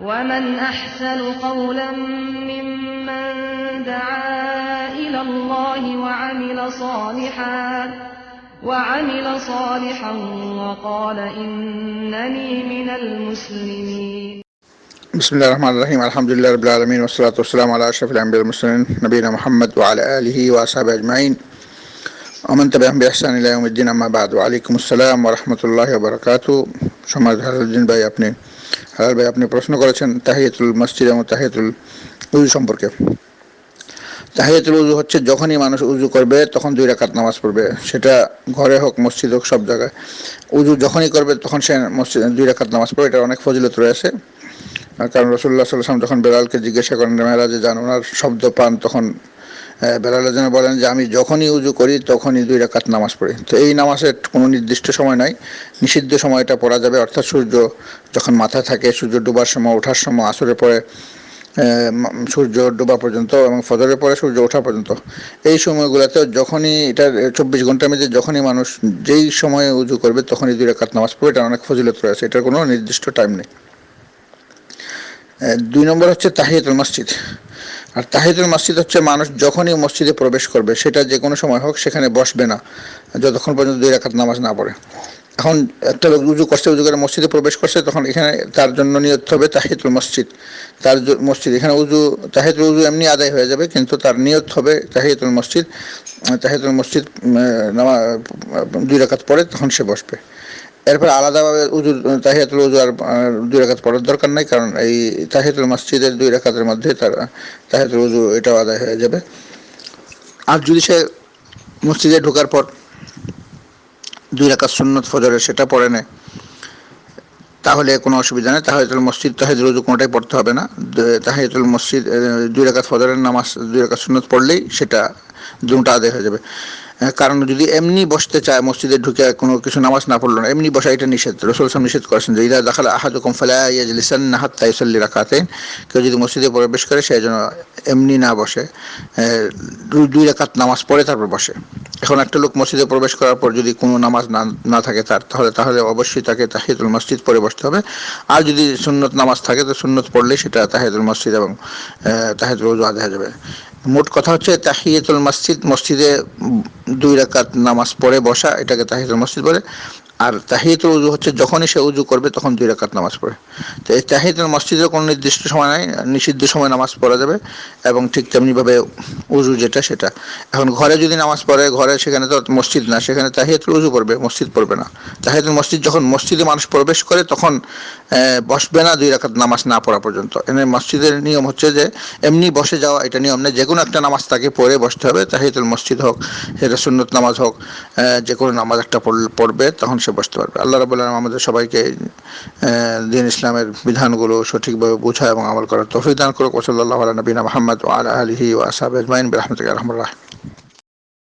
ومن أحسن قولا ممن دعا إلى الله وعمل صالحا وعمل صالحا وقال إنني من المسلمين. بسم الله الرحمن الرحيم الحمد لله رب العالمين والصلاة والسلام على أشرف الأنبياء والمرسلين نبينا محمد وعلى آله وأصحابه أجمعين. ومن تبعهم بإحسان إلى يوم الدين أما بعد. وعليكم السلام ورحمة الله وبركاته. شمال هذا الدين بأي أبنين. হালাল ভাই, আপনি প্রশ্ন করেছেন তাহিয়াতুল মসজিদ এবং তাহিয়াতুল উজু সম্পর্কে। তাহিয়াতুল উজু হচ্ছে যখনই মানুষ উজু করবে, তখন দুই রাকাত নামাজ পড়বে। সেটা ঘরে হোক, মসজিদ হোক, সব জায়গায়। উজু যখনই করবে, তখন সে মসজিদ, দুই রাকাত নামাজ পড়বে এটা অনেক ফজিলত রয়েছে। কারণ রসুল্লাহ সাল্লাম যখন বেলালকে জিজ্ঞাসা করেন মেহরাজে যান ওনার শব্দ পান তখন বেলালের জন্য বলেন যে, আমি যখনই উজু করি, তখনই দুই রাকাত নামাজ পড়ি। তো এই নামাজের কোনো নির্দিষ্ট সময় নাই। নিষিদ্ধ সময়টা পড়া যাবে, অর্থাৎ সূর্য যখন মাথায় থাকে, সূর্য ডুবার সময়, ওঠার সময়, আসরের পরে সূর্য ডোবা পর্যন্ত এবং ফজরের পরে সূর্য ওঠা পর্যন্ত। এই সময়গুলোতে যখনই এটার চব্বিশ ঘণ্টার মধ্যে যখনই মানুষ যেই সময়ে উজু করবে, তখনই দুই রাকাত নামাজ পড়বে। এটা অনেক ফজিলত রয়েছে, এটার কোনো নির্দিষ্ট টাইম নেই। দুই নম্বর হচ্ছে তাহিয়াতুল মসজিদ। আর তাহিদুল মসজিদ হচ্ছে মানুষ যখনই মসজিদে প্রবেশ করবে, সেটা যে কোনো সময় হোক, সেখানে বসবে না, যতক্ষণ পর্যন্ত দুই রাখাত নামাজ না পড়ে। এখন একটা লোক উজু করছে উজু করে মসজিদে প্রবেশ করছে, তখন এখানে তার জন্য নিয়ত হবে তাহিদুল মসজিদ। তার মসজিদ, এখানে উজু, তাহিদুল উজু এমনি আদায় হয়ে যাবে, কিন্তু তার নিয়ত হবে তাহিদুল মসজিদ তাহিদুল মসজিদ দুই রাখাত পরে তখন সে বসবে। এরপর আলাদাভাবে উজু তাহিয়াতুল উজু আর দুই রেখাত পড়ার দরকার নাই, কারণ এই তাহিয়াতুল মসজিদের দুই রেখাতের মধ্যে তার, তাহিয়াতুল উজু এটাও আদায় হয়ে যাবে। আর যদি সে মসজিদে ঢোকার পর দুই রেখাত সুন্নত ফজরের সেটা পড়ে নেয়, তাহলে কোনো অসুবিধা নেই। তাহিয়াতুল মসজিদ তাহিদুল উজু কোনোটাই পড়তে হবে না। তাহিয়াতুল মসজিদ দুই রেখাত ফজরের নামাজ, দুই রেখাত সুন্নত পড়লেই সেটা দুটা আদায় হয়ে যাবে কারণ যদি এমনি বসতে চায়, মসজিদে ঢুকে কোনো কিছু নামাজ না পড়ল না, এমনি বসা এটা নিষেধ। রসুল সাম নিষেধ করেছেন যে, ইদা দেখালে আহাদুকুম ফালা ইয়াজলিসান নাহাত তাইসাল্লি রাখাতেন কেউ যদি মসজিদে প্রবেশ করে সেই জন্য এমনি না বসে দুই রাকাত নামাজ পড়ে তারপর বসে। এখন একটা লোক মসজিদে প্রবেশ করার পর যদি কোনো নামাজ না না থাকে তার, তাহলে তাহলে অবশ্যই তাকে তাহিদুল মসজিদ পরে বসতে হবে। আর যদি সুন্নত নামাজ থাকে, তো সুন্নত পড়লেই সেটা তাহিদুল মসজিদ এবং তাহিদুল আদায় যাবে। মোট কথা হচ্ছে তাহিয়াতুল মসজিদ, মসজিদে দুই রাকাত নামাজ পড়ে, বসা, এটাকে তাহিয়াতুল মসজিদ বলে। আর তাহিয়াতুল উজু হচ্ছে যখনই সে উজু করবে তখন দুই রাকাত নামাজ পড়ে। তো এই তাহিয়াতুল মসজিদের কোনো নির্দিষ্ট সময় নাই, নিষিদ্ধ সময় নামাজ পড়া যাবে এবং ঠিক তেমনিভাবে উজু যেটা সেটা। এখন ঘরে যদি নামাজ পড়ে, ঘরে সেখানে তো মসজিদ না, সেখানে তাহিয়াতুল উজু পড়বে, মসজিদ পড়বে না। তাহিয়াতুল মসজিদ যখন মসজিদে মানুষ প্রবেশ করে তখন বসবে না দুই রাকাত নামাজ না পড়া পর্যন্ত। এনে মসজিদের নিয়ম হচ্ছে যে এমনি বসে যাওয়া এটা নিয়ম নেই যে কোনো একটা নামাজ তাকে পড়ে বসতে হবে, তাহিয়াতুল মসজিদ হোক, সেটা সুন্নত নামাজ হোক যে কোনো নামাজ একটা পড়বে, তখন সে বসতে পারবে। আল্লাহ রাবুল আলম আমাদের সবাইকে দিন ইসলামের বিধানগুলো সঠিকভাবে বোঝা এবং আমল করার তফিদান করুক। ওসল্লাহ আলা নবীনা ও আলা আলহি ও আসাব আজমাইন। রহমতুল্লাহ